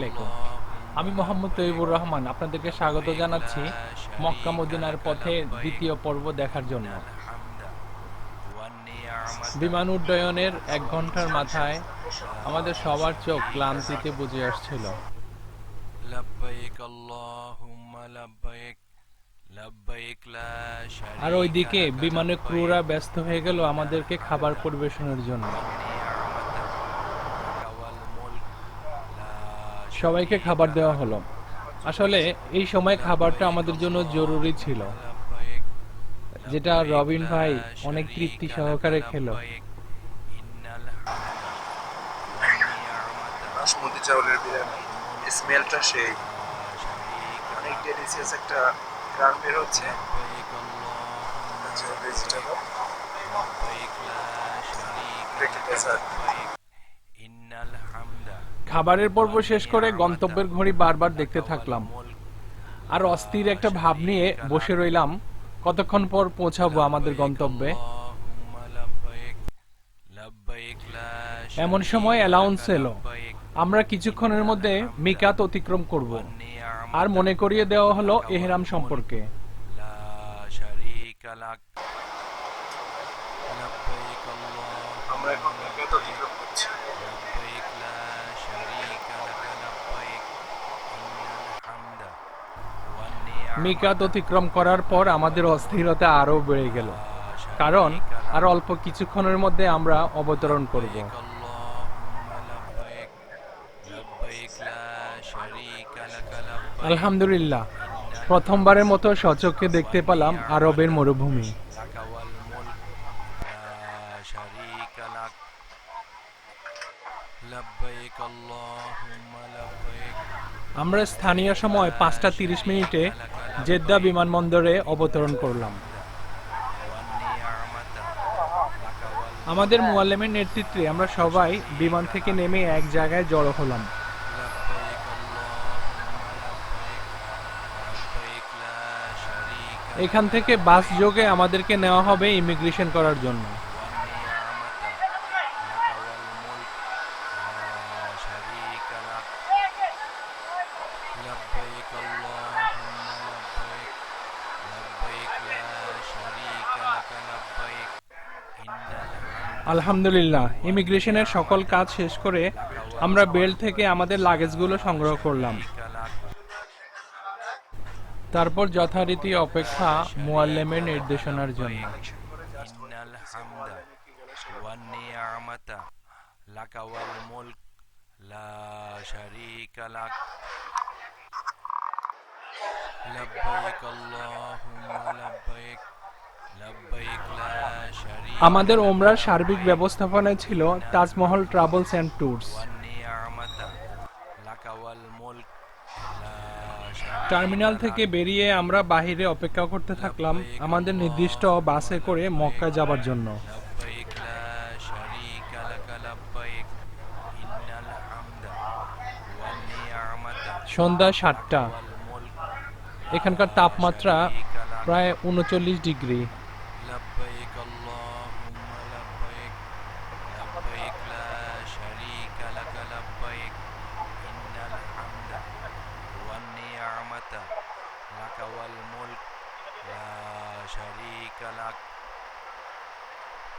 আলাইকুম। আমি মোহাম্মদ তৈবুর রহমান, আপনাদেরকে স্বাগত জানাচ্ছি মক্কা মদিনার পথে দ্বিতীয় পর্ব দেখার জন্য। বিমান উড্ডয়নের এক ঘণ্টার মাথায় আমাদের সবার চোখ ক্লান্তিতে বুঝে আসছিল। আর ওইদিকে বিমানের ক্রুরা ব্যস্ত হয়ে গেল আমাদেরকে খাবার পরিবেশনের জন্য। সবাইকে খাবার দেওয়া হলো। আসলে এই সময় খাবারটা আমাদের জন্য জরুরি ছিল, যেটা রবিন ভাই অনেক তৃপ্তি সহকারে খেল। বাসমতি চাউলের বিরিয়ানি, স্মেলটা সেই। অনেক ডেলিসিয়াস একটা গ্রাম বের হচ্ছে। আচ্ছা, ভেজিটেবল খাবারের পর্ব শেষ করে গন্তব্যের ঘড়ি বারবার দেখতে থাকলাম। আর অস্থির একটা ভাব নিয়ে বসে রইলাম। কতক্ষণ পর পৌঁছাবো আমাদের গন্তব্যে? এমন সময় অ্যালাউন্স এলো। আমরা কিছুক্ষণের মধ্যে মিকাত অতিক্রম করব। আর মনে করিয়ে দেওয়া হলো এহরাম সম্পর্কে। আমরা এখন মিকাত অতিক্রম করছি। মিকাত অতিক্রম করার পর আমাদের অস্থিরতা আরও বেড়ে গেল। কারণ আর অল্প কিছুক্ষণের মধ্যে আমরা অবতরণ করব। আলহামদুলিল্লাহ, প্রথমবারের মতো সচক্ষে দেখতে পেলাম আরবের মরুভূমি। আমরা স্থানীয় সময় পাঁচটা তিরিশ মিনিটে জেদ্দা বিমানবন্দরে অবতরণ করলাম। আমাদের মোয়াল্লামের নেতৃত্বে আমরা সবাই বিমান থেকে নেমে এক জায়গায় জড়ো হলাম। এখান থেকে বাস যোগে আমাদেরকে নেওয়া হবে ইমিগ্রেশন করার জন্য। আলহামদুলিল্লাহ ইমিগ্রেশনের সকল কাজ শেষ করে আমরা বেল্ট থেকে আমাদের লাগেজগুলো সংগ্রহ করলাম তারপর যথারীতি অপেক্ষা মুয়াল্লেমের নির্দেশনার জন্য إن الحمد والنعمة لك والملك لا شريك لك لبيك اللهم لبيك لبيك لا شريك আমাদের ওমরার সার্বিক ব্যবস্থাপনায় ছিল Taj Mahal travels and tours. Terminal থেকে বেরিয়ে আমরা বাহিরে অপেক্ষা করতে থাকলাম আমাদের নির্দিষ্ট বাসে করে মক্কা যাবার জন্য। সন্ধ্যা সাতটা। এখানকার তাপমাত্রা প্রায় উনচল্লিশ ডিগ্রি। والملك لا شريك لك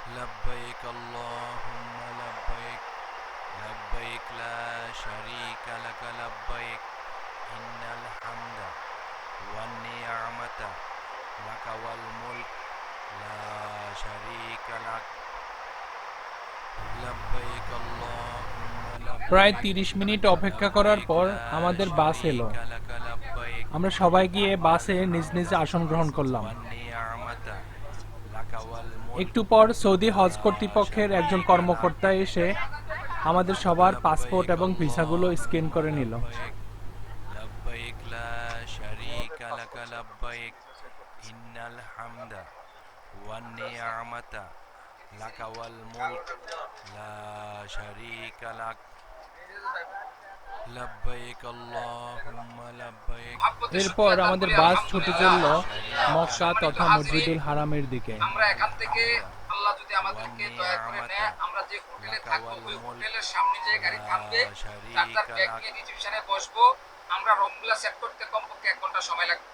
لبيك اللهم لبيك لبيك لا شريك لك لبيك إن الحمد والنعمة لك والملك لا شريك لك لبيك اللهم لبيك প্রায় তিরিশ মিনিট অপেক্ষা করার পর আমাদের বাস এলো شريك لك لبيك আমরা সবাই গিয়ে বাসে নিজ নিজ আসন গ্রহণ করলাম। একটু পর সৌদি হজ কর্তৃপক্ষের একজন কর্মকর্তা এসে আমাদের সবার পাসপোর্ট এবং ভিসাগুলো স্ক্যান করে নিল। লাকাওয়াল মুলক লা শারীকা লাক এরপর আমাদের বাস ছুটে চলল মক্কা তথা মসজিদুল হারামের দিকে। আমরা এখান থেকে আল্লাহ যদি আমাদেরকে দয়া করে নেয় আমরা যে হোটেলে থাকব ওই হোটেলের সামনে যে গাড়ি থামবে তার তার ব্যাগ নিয়ে রিসেপশনে বসবো। আমরা সেট করতে কমপক্ষে এক ঘণ্টা সময় লাগবে।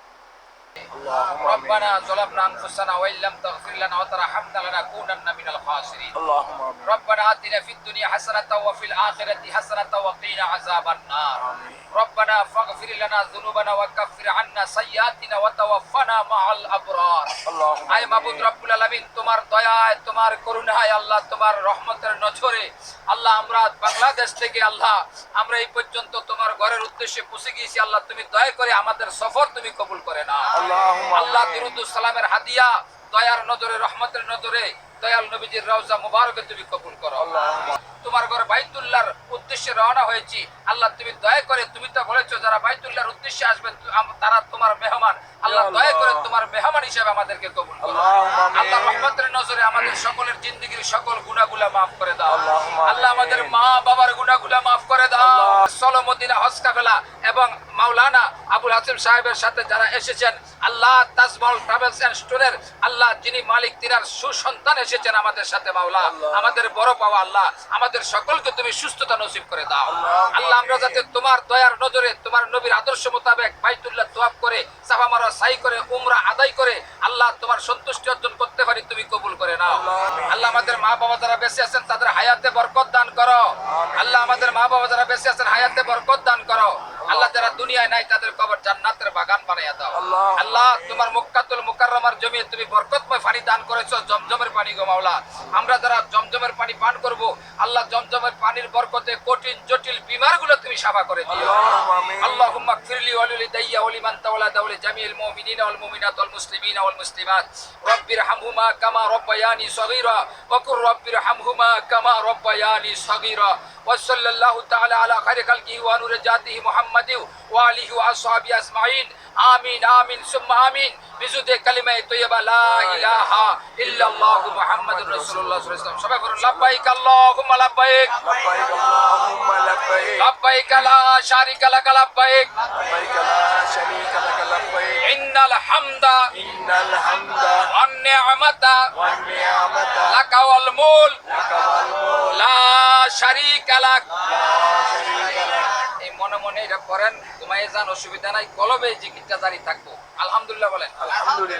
ربنا ظلمنا انفسنا وان لم تغفر لنا وترحمنا لنكونن من الخاسرين اللهم آمين ربنا آتنا في الدنيا حسنة وفي الآخرة حسنة وقنا عذاب النار ربنا فاغفر لنا ذنوبنا وكفر عنا سيئاتنا وتوفنا مع الأبرار اللهم আয় মাবুদ রব্বুল আলামিন তোমার দয়ায় তোমার করুণায় আল্লাহ তোমার রহমতের নজরে আল্লাহ আমরা বাংলাদেশ থেকে আল্লাহ আমরা এই পর্যন্ত তোমার ঘরের উদ্দেশ্যে পৌঁছে গিয়েছি আল্লাহ তুমি দয়া করে আমাদের সফর তুমি কবুল করে না اللهم আল্লাহ দিরুদ্দুল সালামের হাদিয়া দয়ার নজরে রহমতের নজরে দয়াল নবীজির রওজা মুবারকে তুমি কবুল করো। তোমার ঘরে বাইতুল্লাহর উদ্দেশ্যে রওনা হয়েছি। আল্লাহ তুমি দয়া করে তুমি তো বলেছ যারা বাইতুল্লাহর উদ্দেশ্যে আসবে তারা তোমার মেহমান। আল্লাহ দয়া করে তোমার মেহমান হিসেবে আমাদেরকে কবুল করো। আল্লাহ রহমতের নজরে আমাদের সকলের জিন্দগির সকল গুণাগুলা মাফ করে দাও। আল্লাহ আমাদের মা বাবার গুণাগুলা মাফ করে দাও। সলমদিনা হসকা ফেলা এবং মাওলানা আবুল হাসিম সাহেবের সাথে যারা এসেছেন আল্লাহ তাজমহল ট্রাভেলস এন্ড স্টোরের আল্লাহ যিনি মালিক তিনার সুসন্তান এসেছেন আমাদের সাথে মাওলা। আমাদের বড় পাওয়া আল্লাহ আমাদের সকলকে তুমি সুস্থতা নসিব করে দাও। আল্লাহ আমরা যাতে তোমার দয়ার নজরে তোমার নবীর আদর্শ মোতাবেক বাইতুল্লাহ তোয়াব করে সাফা মারা সাই করে উমরা আদায় করে আল্লাহ তোমার সন্তুষ্টি অর্জন করতে পারি তুমি কবুল করে নাও। আল্লাহ আমাদের মা বাবা যারা বেঁচে আছেন তাদের হায়াতে বরকত দান করো। আল্লাহ আমাদের মা বাবা যারা বেঁচে আছেন হায়াতে বরকত দান করো। আল্লাহ যারা দুনিয়ায় নাই তাদের কবর জান্নাতের বাগান বানাইয়া দাও। আল্লাহ তোমার মুকাতুল মুকাররমার জমি তুমি বরকতময় পানি দান করেছ জমজমের পানি গো মাওলা। আমরা যারা জমজমের পানি পান করব আল্লাহ জমজমের পানির বরকতে কঠিন জটিল বিমারগুলো তুমি সাফা করে দিও। আল্লাহুম্মা ফিরলি ওয়ালি দাইয়া ওয়ালি মান তাওয়ালা দাওলি জামিল মুমিনিনা ওয়াল মুমিনাত ওয়াল মুসলিমিনা ওয়াল মুসলিমাত। রব্বির কামা রব্বায়ানি সগীরা ওয়া কুর কামা রব্বায়ানি সগীরা। وصلى الله تعالى على خير خلقه ونور جاته محمد وآله وأصحابه أجمعين. آمين آمين ثم آمين. بزود كلمة طيبة. لا إله إلا الله محمد رسول الله صلى الله عليه وسلم. شباب لبيك اللهم لبيك. لبيك اللهم لبيك. لبيك لا شريك لك لبيك. لبيك لا شريك لك لبيك. إن الحمد إن الحمد والنعمة والنعمة لك والمول لك শারিক আলাক এই মনে মনে এটা করেন তোমায় যান, অসুবিধা নাই, কলবে জিকিরটা জারি থাকব। আলহামদুলিল্লাহ বলেন। আলহামদুলিল্লাহ।